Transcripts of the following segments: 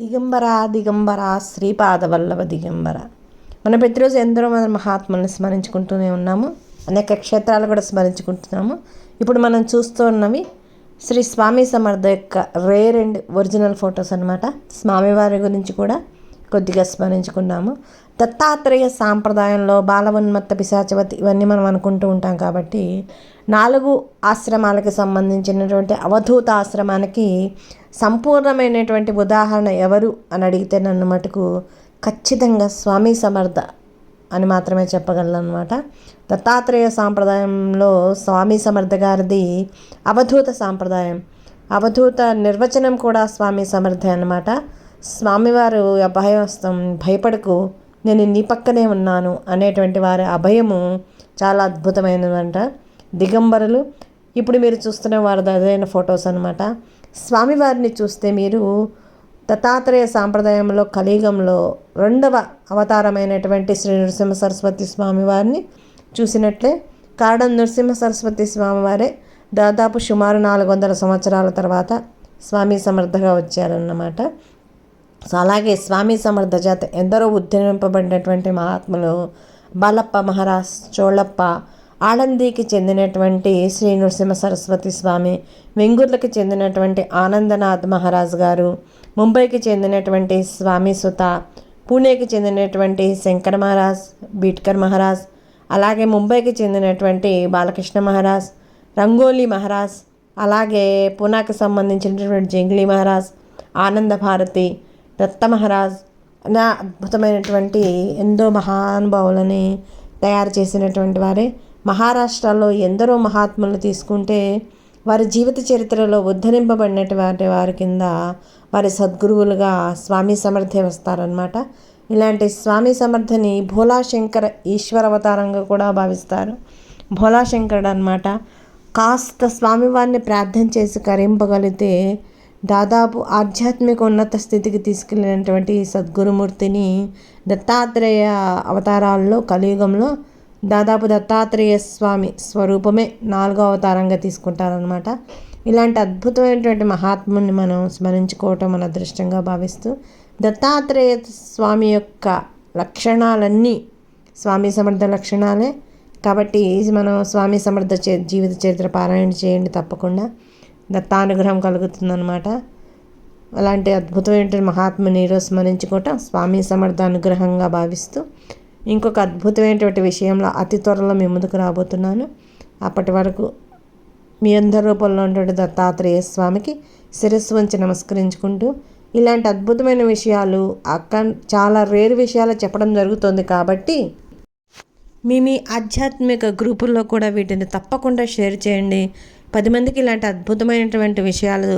దిగంబర దిగంబర శ్రీపాదవల్లభ దిగంబర మన ప్రతిరోజు ఎందరో మన మహాత్ములను స్మరించుకుంటూనే ఉన్నాము. అనేక క్షేత్రాలు కూడా స్మరించుకుంటున్నాము. ఇప్పుడు మనం చూస్తూ ఉన్నవి శ్రీ స్వామి సమర్థ యొక్క రేర్ అండ్ ఒరిజినల్ ఫొటోస్ అనమాట స్వామివారి గురించి కూడా కొద్దిగా స్మరించుకున్నాము. దత్తాత్రేయ సాంప్రదాయంలో బాల ఉన్మత్త పిశాచవతి ఇవన్నీ మనం అనుకుంటూ ఉంటాం కాబట్టి నాలుగు ఆశ్రమాలకు సంబంధించినటువంటి అవధూత ఆశ్రమానికి సంపూర్ణమైనటువంటి ఉదాహరణ ఎవరు అని అడిగితే నన్ను మటుకు ఖచ్చితంగా స్వామి సమర్థ అని మాత్రమే చెప్పగలను అనమాట దత్తాత్రేయ సాంప్రదాయంలో స్వామి సమర్థ గారిది అవధూత సాంప్రదాయం. అవధూత నిర్వచనం కూడా స్వామి సమర్థ అనమాట స్వామివారు అభయస్తం భయపడకు నేను నీ పక్కనే ఉన్నాను అనేటువంటి వారి అభయము చాలా అద్భుతమైనదంట. దిగంబరులు ఇప్పుడు మీరు చూస్తున్న వారి అదైన ఫొటోస్ అనమాట స్వామివారిని చూస్తే మీరు దత్తాత్రేయ సాంప్రదాయంలో కలియుగంలో రెండవ అవతారమైనటువంటి శ్రీ నృసింహ సరస్వతి స్వామివారిని చూసినట్లే కారణం నృసింహ సరస్వతి స్వామివారే దాదాపు సుమారు నాలుగు వందల సంవత్సరాల తర్వాత స్వామి సమర్థగా వచ్చారన్నమాట. సో అలాగే స్వామి సమర్థ జాత ఎందరో ఉద్ధరింపబడినటువంటి మహాత్ములు బాలప్ప మహారాజ్ చోళప్ప ఆనందికి చెందినటువంటి శ్రీ నృసింహ సరస్వతి స్వామి వెంగుర్లకి చెందినటువంటి ఆనందనాథ్ మహారాజ్ గారు ముంబైకి చెందినటువంటి స్వామి సుత పూణేకి చెందినటువంటి శంకర్ మహారాజ్ బీట్కర్ మహారాజ్ అలాగే ముంబైకి చెందినటువంటి బాలకృష్ణ మహారాజ్ రంగోలీ మహారాజ్ అలాగే పూనాకి సంబంధించినటువంటి జంగ్లీ మహారాజ్ ఆనంద భారతి దత్త మహారాజ్ నా అద్భుతమైనటువంటి ఎంతో మహానుభావులని తయారు చేసినటువంటి వారే మహారాష్ట్రలో ఎందరో మహాత్ములు తీసుకుంటే వారి జీవిత చరిత్రలో ఉద్ధరింపబడినటువంటి వారి కింద వారి సద్గురువులుగా స్వామి సమర్థే వస్తారనమాట ఇలాంటి స్వామి సమర్థని భోలాశంకర ఈశ్వర అవతారంగా కూడా భావిస్తారు. భోలాశంకరుడు అనమాట కాస్త స్వామివారిని ప్రార్థన చేసి కరింపగలిగితే దాదాపు ఆధ్యాత్మిక ఉన్నత స్థితికి తీసుకెళ్ళినటువంటి సద్గురుమూర్తిని దత్తాత్రేయ అవతారాల్లో కలియుగంలో దాదాపు దత్తాత్రేయ స్వామి స్వరూపమే నాలుగో అవతారంగా తీసుకుంటారనమాట ఇలాంటి అద్భుతమైనటువంటి మహాత్ముని మనం స్మరించుకోవటం మన అదృష్టంగా భావిస్తూ దత్తాత్రేయ స్వామి యొక్క లక్షణాలన్నీ స్వామి సమర్థ లక్షణాలే. కాబట్టి మనం స్వామి సమర్థ చే జీవిత చరిత్ర పారాయణ చేయండి తప్పకుండా. దత్తానుగ్రహం కలుగుతుందన్నమాట. అలాంటి అద్భుతమైన మహాత్ముని ఈరోజు స్మరించుకోవటం స్వామి సమర్థ అనుగ్రహంగా భావిస్తూ ఇంకొక అద్భుతమైనటువంటి విషయంలో అతి త్వరలో మీ ముందుకు రాబోతున్నాను. అప్పటి వరకు మీ అందరి రూపంలో ఉన్నటువంటి దత్తాత్రేయ స్వామికి శిరస్సు వంచి నమస్కరించుకుంటూ ఇలాంటి అద్భుతమైన విషయాలు అక్క చాలా రేరు విషయాలు చెప్పడం జరుగుతుంది కాబట్టి మీ మీ ఆధ్యాత్మిక గ్రూపుల్లో కూడా వీటిని తప్పకుండా షేర్ చేయండి. పది మందికి ఇలాంటి అద్భుతమైనటువంటి విషయాలు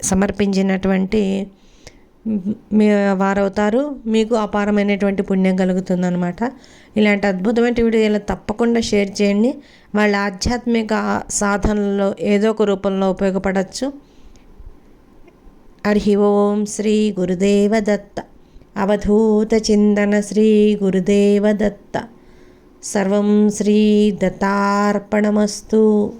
సమర్పించినటువంటి వారవుతారు మీకు అపారమైనటువంటి పుణ్యం కలుగుతుందనమాట ఇలాంటి అద్భుతమైన వీడియోలు తప్పకుండా షేర్ చేయండి. వాళ్ళ ఆధ్యాత్మిక సాధనలో ఏదో ఒక రూపంలో ఉపయోగపడవచ్చు హరి ఓం శ్రీ గురుదేవ దత్త. అవధూత చిందన శ్రీ గురుదేవ దత్త. సర్వం శ్రీ దత్తార్పణమస్తు.